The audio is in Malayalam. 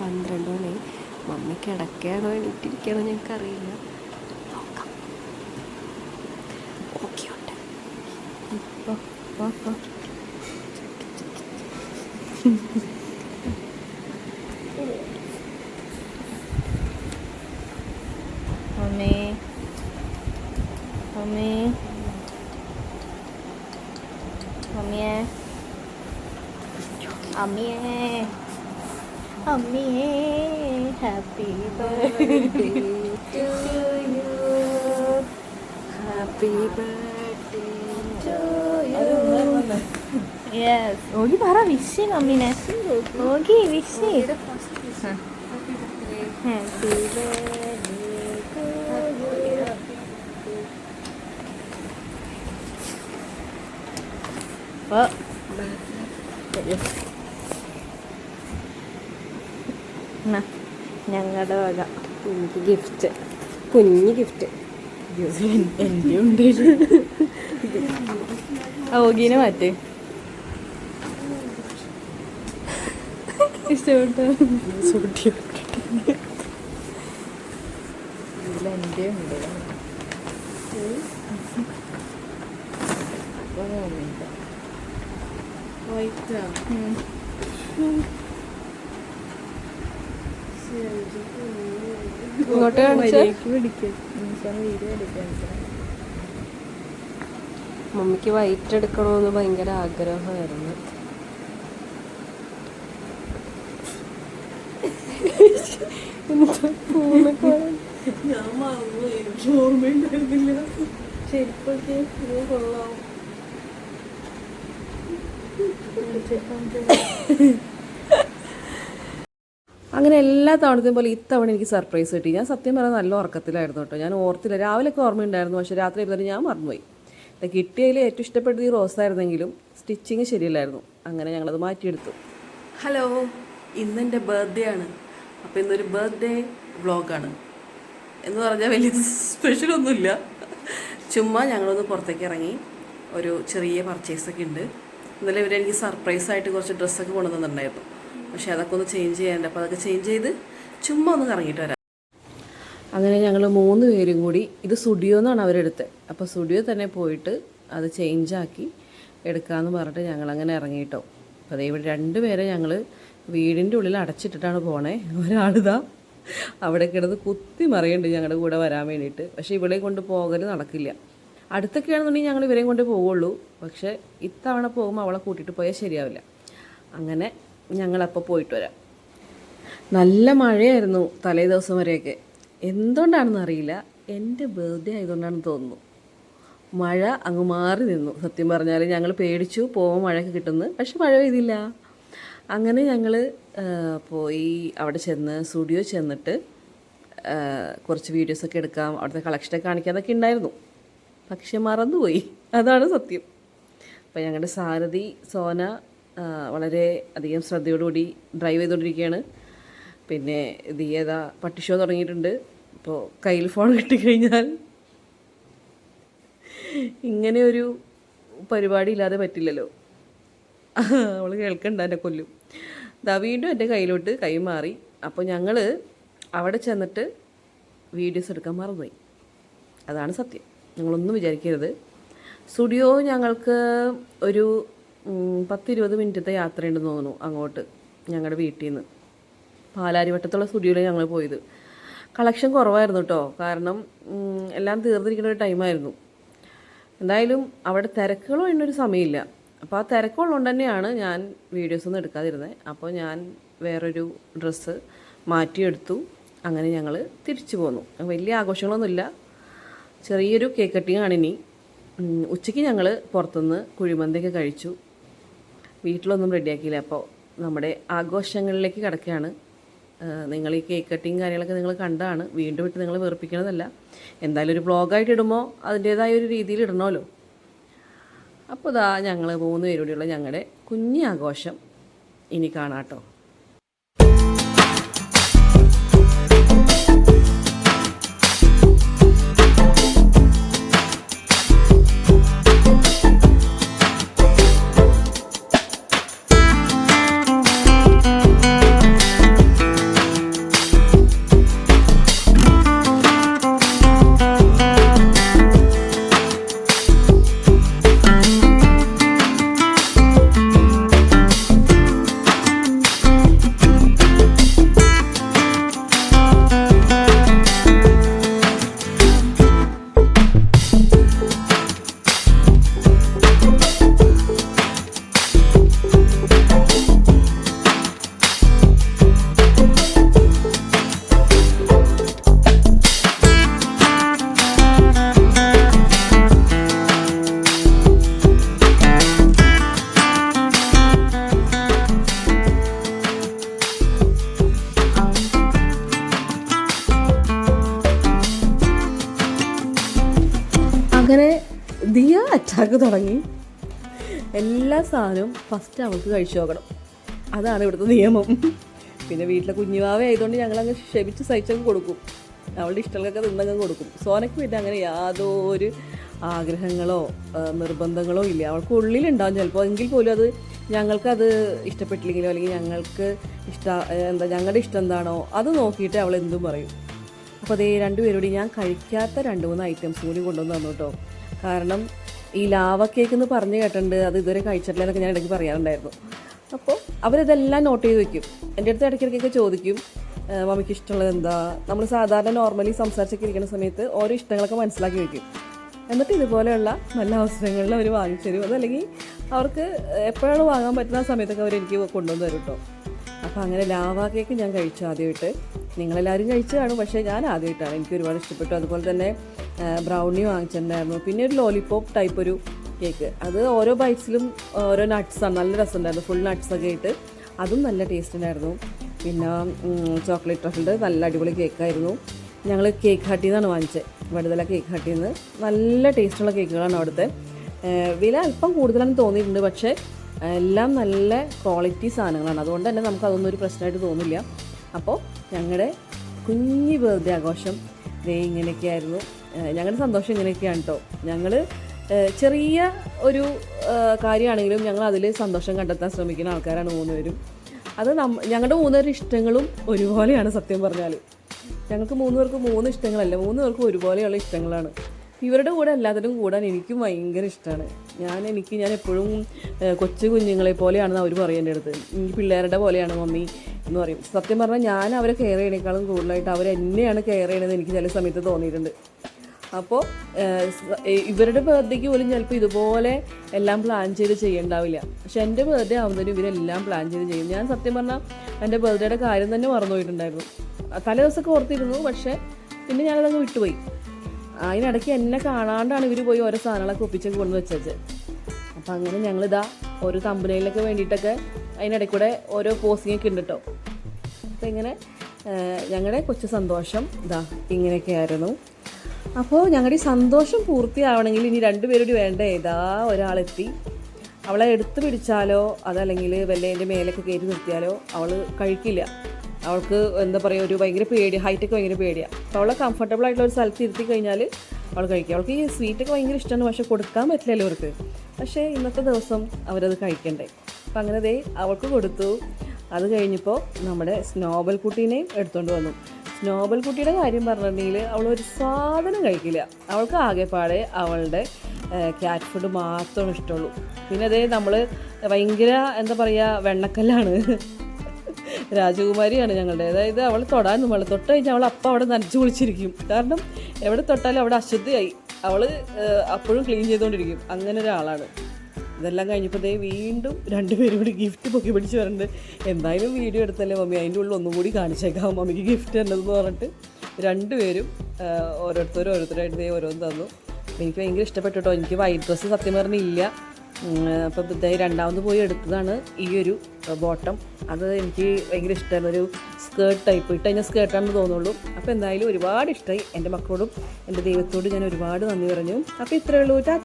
പന്ത്രണ്ട് മണി. മമ്മി കിടക്കുകയാണോ എണീറ്റിരിക്കുകയാണോ ഞങ്ങൾക്കറിയില്ല നോക്കാം. അമ്മിയേ. 어미의 happy birthday to you happy birthday to you yes 여기 봐라 미씨 어미네 여기 미씨 happy birthday to 네. 네. ഞങ്ങളുടെ വക. എനിക്ക് ഗിഫ്റ്റ് കുഞ്ഞ് ഗിഫ്റ്റ് എന്റെ ഉണ്ട് ഓഗീനെ മാറ്റ്. ഇഷ്ടപ്പെട്ടോ? ഇതിലെന്റെ ഉണ്ട് ഇങ്ങോട്ട് കാണിച്ചാ? മമ്മിക്ക് വൈറ്റ് എടുക്കണമെന്ന് ഭയങ്കര ആഗ്രഹമായിരുന്നു. ഓർമ്മയുണ്ടായിരുന്നില്ല. അങ്ങനെ എല്ലാ തവണത്തെയും പോലെ ഇത്തവണ എനിക്ക് സർപ്രൈസ് കിട്ടി. ഞാൻ സത്യം പറഞ്ഞാൽ നല്ല ഉറക്കത്തിലായിരുന്നു കേട്ടോ. ഞാൻ ഓർത്തില്ല. രാവിലെയൊക്കെ ഓർമ്മയുണ്ടായിരുന്നു. പക്ഷേ രാത്രി ഇരുന്നിട്ട് ഞാൻ മറന്നുപോയി. കിട്ടിയതിൽ ഏറ്റവും ഇഷ്ടപ്പെട്ടത് ഈ റോസ് ആയിരുന്നെങ്കിലും സ്റ്റിച്ചിങ് ശരിയല്ലായിരുന്നു. അങ്ങനെ ഞങ്ങളത് മാറ്റിയെടുത്തു. ഹലോ ഇന്ന് എന്റെ ബർത്ത്ഡേ ആണ്. അപ്പോൾ ഇന്നൊരു ബർത്ത്ഡേ വ്ളോഗാണ് എന്ന് പറഞ്ഞാൽ വലിയ സ്പെഷ്യൽ ഒന്നുമില്ല. ചുമ്മാ ഞങ്ങളൊന്ന് പുറത്തേക്ക് ഇറങ്ങി. ഒരു ചെറിയ പർച്ചേസൊക്കെ ഉണ്ട്. ഇന്നലെ ഇവരെനിക്ക് സർപ്രൈസായിട്ട് കുറച്ച് ഡ്രസ്സൊക്കെ കൊണ്ടുവന്നിട്ടുണ്ടായിരുന്നു. പക്ഷേ അതൊക്കെ ഒന്ന് ചേഞ്ച് ചെയ്യാനുണ്ട്. അപ്പോൾ അതൊക്കെ ചേഞ്ച് ചെയ്ത് ചുമ്മാ ഒന്ന് കറങ്ങിയിട്ട് വരാം. അങ്ങനെ ഞങ്ങൾ മൂന്ന് പേരും കൂടി ഇത് സ്റ്റുഡിയോ എന്നാണ് അവരെടുത്തത് അപ്പോൾ സ്റ്റുഡിയോ തന്നെ പോയിട്ട് അത് ചേഞ്ചാക്കി എടുക്കാമെന്ന് പറഞ്ഞിട്ട് ഞങ്ങൾ അങ്ങനെ ഇറങ്ങിയിട്ടോ. അപ്പോൾ അതേ ഇവിടെ രണ്ട് പേരെ ഞങ്ങൾ വീടിന്റെ ഉള്ളിൽ അടച്ചിട്ടിട്ടാണ് പോണേ. ഒരാളിതാ അവിടെ കിടന്ന് കുത്തി മറിയുന്നുണ്ട് ഞങ്ങളുടെ കൂടെ വരാൻ വേണ്ടിയിട്ട്. പക്ഷേ ഇവിടെ കൊണ്ട് പോകൽ നടക്കില്ല. അടുത്തൊക്കെയാണെന്നുണ്ടെങ്കിൽ ഞങ്ങൾ ഇവരെയും കൊണ്ട് പോവുള്ളൂ. പക്ഷേ ഇത്തവണ പോകുമ്പോൾ അവളെ കൂട്ടിയിട്ട് പോയാൽ ശരിയാവില്ല. അങ്ങനെ ഞങ്ങളപ്പോൾ പോയിട്ട് വരാം. നല്ല മഴയായിരുന്നു തലേ ദിവസം വരെയൊക്കെ. എന്തുകൊണ്ടാണെന്ന് അറിയില്ല. എന്റെ ബർത്ത്ഡേ ആയതുകൊണ്ടാണെന്ന് തോന്നുന്നു. മഴ അങ്ങ് മാറി നിന്നു. സത്യം പറഞ്ഞാൽ ഞങ്ങൾ പേടിച്ചു പോകുമ്പോൾ മഴയൊക്കെ കിട്ടുന്നു. പക്ഷെ മഴ പെയ്തില്ല. അങ്ങനെ ഞങ്ങൾ പോയി അവിടെ ചെന്ന് സ്റ്റുഡിയോ ചെന്നിട്ട് കുറച്ച് വീഡിയോസൊക്കെ എടുക്കാം. അവിടുത്തെ കളക്ഷനൊക്കെ കാണിക്കാതൊക്കെ ഉണ്ടായിരുന്നു. പക്ഷെ മറന്നുപോയി. അതാണ് സത്യം. അപ്പോൾ ഞങ്ങളുടെ സാരഥി സോന വളരെ അധികം ശ്രദ്ധയോടുകൂടി ഡ്രൈവ് ചെയ്തുകൊണ്ടിരിക്കുകയാണ്. പിന്നെ ദിയത പട്ടി ഷോ തുടങ്ങിയിട്ടുണ്ട്. ഇപ്പോൾ കയ്യിൽ ഫോൺ കിട്ടിക്കഴിഞ്ഞാൽ ഇങ്ങനെ ഒരു പരിപാടി ഇല്ലാതെ പറ്റില്ലല്ലോ. അവൾ കേൾക്കണ്ട എന്നെ കൊല്ലും. ദാ വീണ്ടും എന്റെ കയ്യിലോട്ട് കൈ മാറി. അപ്പോൾ ഞങ്ങൾ അവിടെ ചെന്നിട്ട് വീഡിയോസ് എടുക്കാൻ മറന്നുപോയി. അതാണ് സത്യം. നിങ്ങളൊന്നും വിചാരിക്കരുത്. സ്റ്റുഡിയോ ഞങ്ങൾക്ക് ഒരു പത്തിരുപത് മിനിറ്റത്തെ യാത്രയുണ്ടെന്ന് തോന്നുന്നു അങ്ങോട്ട് ഞങ്ങളുടെ വീട്ടിൽ നിന്ന് പാലാരിവട്ടത്തുള്ള സ്റ്റുഡിയോയിലാണ് ഞങ്ങൾ പോയത്. കളക്ഷൻ കുറവായിരുന്നു കേട്ടോ കാരണം എല്ലാം തീർന്നിരിക്കുന്ന ഒരു ടൈമായിരുന്നു. എന്തായാലും അവിടെ തിരക്കുകളോ എന്നൊരു സമയമില്ല. അപ്പോൾ ആ തിരക്കുള്ളതുകൊണ്ട് തന്നെയാണ് ഞാൻ വീഡിയോസ് ഒന്നും എടുക്കാതിരുന്നത് അപ്പോൾ ഞാൻ വേറൊരു ഡ്രസ്സ് മാറ്റിയെടുത്തു. അങ്ങനെ ഞങ്ങൾ തിരിച്ചു പോന്നു. വലിയ ആഘോഷങ്ങളൊന്നുമില്ല. ചെറിയൊരു കേക്ക് കട്ടിങ്ങാണ് ഇനി. ഉച്ചയ്ക്ക് ഞങ്ങൾ പുറത്തുനിന്ന് കുഴിമന്തിയൊക്കെ കഴിച്ചു. വീട്ടിലൊന്നും റെഡിയാക്കിയില്ല. അപ്പോൾ നമ്മുടെ ആഘോഷങ്ങളിലേക്ക് കിടക്കുകയാണ്. നിങ്ങൾ ഈ കേക്ക് കട്ടിങ് കാര്യങ്ങളൊക്കെ നിങ്ങൾ കണ്ടാണ് വീണ്ടും വിട്ട് നിങ്ങൾ വെറുപ്പിക്കണതല്ല. എന്തായാലും ഒരു ബ്ലോഗായിട്ട് ഇടുമ്പോൾ അതിന്റേതായ ഒരു രീതിയിൽ ഇടണമല്ലോ. അപ്പോൾ ഇതാ ഞങ്ങൾ മൂന്ന് പേരോടെയുള്ള ഞങ്ങളുടെ കുഞ്ഞി ആഘോഷം ഇനി കാണാട്ടോ. അറ്റാക്ക് തുടങ്ങി. എല്ലാ സാധനവും ഫസ്റ്റ് അവൾക്ക് കഴിച്ചു നോക്കണം. അതാണ് ഇവിടുത്തെ നിയമം. പിന്നെ വീട്ടിലെ കുഞ്ഞുവാവ ആയതുകൊണ്ട് ഞങ്ങളങ്ങ് ക്ഷമിച്ച് സഹിച്ചങ്ങ് കൊടുക്കും. അവളുടെ ഇഷ്ടങ്ങൾക്കൊക്കെ തിന്നങ്ങ് കൊടുക്കും. സോനയ്ക്ക് പിന്നെ അങ്ങനെ യാതൊരു ആഗ്രഹങ്ങളോ നിർബന്ധങ്ങളോ ഇല്ല. അവൾക്ക് ഉള്ളിലുണ്ടാവും ചിലപ്പോൾ എങ്കിൽ പോലും അത് ഞങ്ങൾക്കത് ഇഷ്ടപ്പെട്ടില്ലെങ്കിലോ അല്ലെങ്കിൽ ഞങ്ങൾക്ക് ഇഷ്ട എന്താ ഞങ്ങളുടെ ഇഷ്ടം എന്താണോ അത് നോക്കിയിട്ട് അവൾ എന്തും പറയും. അപ്പോൾ അതേ രണ്ടുപേരോട് ഞാൻ കഴിക്കാത്ത രണ്ട് മൂന്ന് ഐറ്റംസ് കൂടി കൊണ്ടുവന്ന് തന്നു കേട്ടോ. കാരണം ഈ ലാവ കേക്ക് എന്ന് പറഞ്ഞു കേട്ടിട്ടുണ്ട്. അത് ഇതുവരെ കഴിച്ചിട്ടില്ല എന്നൊക്കെ ഞാൻ ഇടയ്ക്ക് പറയാറുണ്ടായിരുന്നു. അപ്പോൾ അവരിതെല്ലാം നോട്ട് ചെയ്ത് വെക്കും. എന്റെ അടുത്ത് ഇടയ്ക്കിടയ്ക്കൊക്കെ ചോദിക്കും മമ്മിക്ക് ഇഷ്ടമുള്ളത് എന്താ? നമ്മൾ സാധാരണ നോർമലി സംസാരിച്ചൊക്കെ ഇരിക്കുന്ന സമയത്ത് ഓരോ ഇഷ്ടങ്ങളൊക്കെ മനസ്സിലാക്കി വെക്കും. എന്നിട്ട് ഇതുപോലെയുള്ള നല്ല അവസരങ്ങളിൽ അവർ വാങ്ങിച്ചു തരും. അതല്ലെങ്കിൽ അവർക്ക് എപ്പോഴാണ് വാങ്ങാൻ പറ്റുന്ന ആ സമയത്തൊക്കെ അവർ എനിക്ക് കൊണ്ടുവന്ന് തരും കേട്ടോ അപ്പോൾ അങ്ങനെ ലാവ കേക്ക് ഞാൻ കഴിച്ചു ആദ്യമായിട്ട്. നിങ്ങളെല്ലാവരും കഴിച്ചു കാണും പക്ഷേ ഞാൻ ആദ്യമായിട്ടാണ്. എനിക്ക് ഒരുപാട് ഇഷ്ടപ്പെട്ടു. അതുപോലെ തന്നെ ബ്രൗണി വാങ്ങിച്ചിട്ടുണ്ടായിരുന്നു. പിന്നെ ഒരു ലോലിപോപ്പ് ടൈപ്പ് ഒരു കേക്ക് അത് ഓരോ ബൈറ്റ്സിലും ഓരോ നട്ട്സാണ് നല്ല രസമുണ്ടായിരുന്നു. ഫുൾ നട്ട്സൊക്കെ ആയിട്ട് അതും നല്ല ടേസ്റ്റ് ഉണ്ടായിരുന്നു. പിന്നെ ചോക്ലേറ്റ് റഫിന്റെ നല്ല അടിപൊളി കേക്കായിരുന്നു ഞങ്ങൾ കേക്ക് ഹട്ടിൽ നിന്നാണ് വാങ്ങിച്ചത് വടുതല കേക്ക് ഹട്ടിൽ നിന്ന് നല്ല ടേസ്റ്റുള്ള കേക്കുകളാണ് അവിടുത്തെ. വില അല്പം കൂടുതലാണെന്ന് തോന്നിയിട്ടുണ്ട്. പക്ഷേ എല്ലാം നല്ല ക്വാളിറ്റി സാധനങ്ങളാണ്. അതുകൊണ്ട് തന്നെ നമുക്ക് അതൊന്നും ഒരു പ്രശ്നമായിട്ട് തോന്നില്ല. അപ്പോൾ ഞങ്ങളുടെ കുഞ്ഞു ബർത്ത്ഡേ ആഘോഷം ഇങ്ങനെയൊക്കെയായിരുന്നു. ഞങ്ങളുടെ സന്തോഷം ഇങ്ങനെയൊക്കെയാണ് കേട്ടോ ഞങ്ങൾ ചെറിയ ഒരു കാര്യമാണെങ്കിലും ഞങ്ങൾ അതിൽ സന്തോഷം കണ്ടെത്താൻ ശ്രമിക്കുന്ന ആൾക്കാരാണ് മൂന്നുപേരും. അത് നമ്മ ഞങ്ങളുടെ മൂന്നുപേരുടെ ഇഷ്ടങ്ങളും ഒരുപോലെയാണ് സത്യം പറഞ്ഞാൽ ഞങ്ങൾക്ക് മൂന്ന് പേർക്ക് മൂന്ന് ഇഷ്ടങ്ങളല്ല മൂന്ന് പേർക്കും ഒരുപോലെയുള്ള ഇഷ്ടങ്ങളാണ്. ഇവരുടെ കൂടെ എല്ലാത്തിനും കൂടാൻ എനിക്കും ഭയങ്കര ഇഷ്ടമാണ് ഞാൻ എനിക്ക് ഞാൻ എപ്പോഴും കൊച്ചു കുഞ്ഞുങ്ങളെ പോലെയാണെന്ന് അവർ പറയും എന്റെ അടുത്ത്. എനിക്ക് പിള്ളേരുടെ പോലെയാണ് മമ്മി എന്ന് പറയും. സത്യം പറഞ്ഞാൽ ഞാൻ അവരെ കെയർ ചെയ്യണേക്കാളും കൂടുതലായിട്ട് അവർ എന്നെയാണ് കെയർ ചെയ്യണതെന്ന് എനിക്ക് ചില സമയത്ത് തോന്നിയിട്ടുണ്ട്. അപ്പോൾ ഇവരുടെ ബർത്ത്ഡേക്ക് പോലും ചിലപ്പോൾ ഇതുപോലെ എല്ലാം പ്ലാൻ ചെയ്ത് ചെയ്യണ്ടാവില്ല. പക്ഷെ എന്റെ ബർത്ത്ഡേ ആവുന്നതിന് ഇവരെല്ലാം പ്ലാൻ ചെയ്ത് ചെയ്യും. ഞാൻ സത്യം പറഞ്ഞാൽ എന്റെ ബർത്ത്ഡേയുടെ കാര്യം തന്നെ മറന്നുപോയിട്ടുണ്ടായിരുന്നു. തലേ ദിവസമൊക്കെ ഓർത്തിരുന്നു പക്ഷേ പിന്നെ ഞാനതങ്ങ് വിട്ടുപോയി. അതിനിടയ്ക്ക് എന്നെ കാണാണ്ടാണ് ഇവർ പോയി ഓരോ സാധനങ്ങളൊക്കെ ഒപ്പിച്ചൊക്കെ കൊണ്ടു വെച്ചത്. അപ്പം അങ്ങനെ ഞങ്ങളിതാ ഓരോ കമ്പനിയിലൊക്കെ വേണ്ടിയിട്ടൊക്കെ അതിനിടയ്ക്ക് കൂടെ ഓരോ പോസ്റ്റിങ്ങൊക്കെ ഉണ്ട് കേട്ടോ അപ്പം ഇങ്ങനെ ഞങ്ങളുടെ കൊച്ചു സന്തോഷം ഇതാ ഇങ്ങനെയൊക്കെയായിരുന്നു. അപ്പോൾ ഞങ്ങളുടെ സന്തോഷം പൂർത്തിയാവണമെങ്കിൽ ഇനി രണ്ടുപേരോട് വേണ്ട? ഏതാ ഒരാളെത്തി. അവളെ എടുത്തു പിടിച്ചാലോ? അതല്ലെങ്കിൽ വല്ല എന്റെ മേലൊക്കെ കയറ്റി നിർത്തിയാലോ? അവൾ കഴിക്കില്ല. അവൾക്ക് എന്താ പറയുക ഒരു ഭയങ്കര പേടി ഹൈറ്റൊക്കെ ഭയങ്കര പേടിയാണ് അപ്പോൾ അവളെ കംഫർട്ടബിൾ ആയിട്ടുള്ള ഒരു സ്ഥലത്ത് ഇരുത്തി കഴിഞ്ഞാൽ അവൾ കഴിക്കും. അവൾക്ക് ഈ സ്വീറ്റൊക്കെ ഭയങ്കര ഇഷ്ടമാണ് പക്ഷെ കൊടുക്കാൻ പറ്റില്ലല്ലോ അവർക്ക് പക്ഷേ ഇന്നത്തെ ദിവസം അവരത് കഴിക്കണ്ടേ. അപ്പം അങ്ങനെ ദേ അവൾക്ക് കൊടുത്തു. അത് കഴിഞ്ഞപ്പോൾ നമ്മുടെ സ്നോബൽ കുട്ടീനെയും എടുത്തുകൊണ്ട് വന്നു. സ്നോബൽ കുട്ടിയുടെ കാര്യം പറഞ്ഞിട്ടുണ്ടെങ്കിൽ അവൾ ഒരു സാധനം കഴിക്കില്ല. അവൾക്ക് ആകെപ്പാടെ അവളുടെ ക്യാറ്റ് ഫുഡ് മാത്രമേ ഇഷ്ടമുള്ളൂ. പിന്നെ അതേ നമ്മൾ ഭയങ്കര എന്താ പറയുക വെണ്ണക്കല്ലാണ്. രാജകുമാരിയാണ് ഞങ്ങളുടെ. അതായത് അവൾ തൊടാൻ നമ്മൾ തൊട്ട് കഴിഞ്ഞാൽ അവൾ അപ്പം അവിടെ നനച്ചു കുളിച്ചിരിക്കും. കാരണം എവിടെ തൊട്ടാലും അവിടെ അശുദ്ധിയായി. അവൾ അപ്പോഴും ക്ലീൻ ചെയ്തുകൊണ്ടിരിക്കും. അങ്ങനെ ഒരാളാണ്. ഇതെല്ലാം കഴിഞ്ഞപ്പോൾ ദേ വീണ്ടും രണ്ടുപേരും കൂടി ഗിഫ്റ്റ് പൊക്കി പിടിച്ച് വരുന്നുണ്ട് എന്തായാലും വീഡിയോ എടുത്തല്ലേ മമ്മി? അതിന്റെ ഉള്ളിൽ ഒന്നും കൂടി കാണിച്ചേക്കാം. മമ്മിക്ക് ഗിഫ്റ്റ് എന്നതെന്ന് പറഞ്ഞിട്ട് രണ്ടുപേരും ഓരോരുത്തരും ഓരോരുത്തരായിട്ട് ഓരോന്ന് തന്നു. എനിക്ക് ഭയങ്കര ഇഷ്ടപ്പെട്ടു കേട്ടോ എനിക്ക് വൈറ്റ് ഡ്രസ്സ് സത്യം പറഞ്ഞില്ല അപ്പോൾ ദേ രണ്ടാമത് പോയി എടുത്തതാണ് ഈ ഒരു ബോട്ടം അത് എനിക്ക് ഭയങ്കര ഇഷ്ടമായിരുന്നു ഒരു സ്കേർട്ട് ടൈപ്പ് ഇട്ട് കഴിഞ്ഞാൽ സ്കേർട്ടാണെന്ന് തോന്നുള്ളൂ അപ്പോൾ എന്തായാലും ഒരുപാട് ഇഷ്ടമായി എന്റെ മക്കളോടും എന്റെ ദൈവത്തോടും ഞാൻ ഒരുപാട് നന്ദി പറഞ്ഞു. അപ്പോൾ ഇത്രയേ ഉള്ളൂ.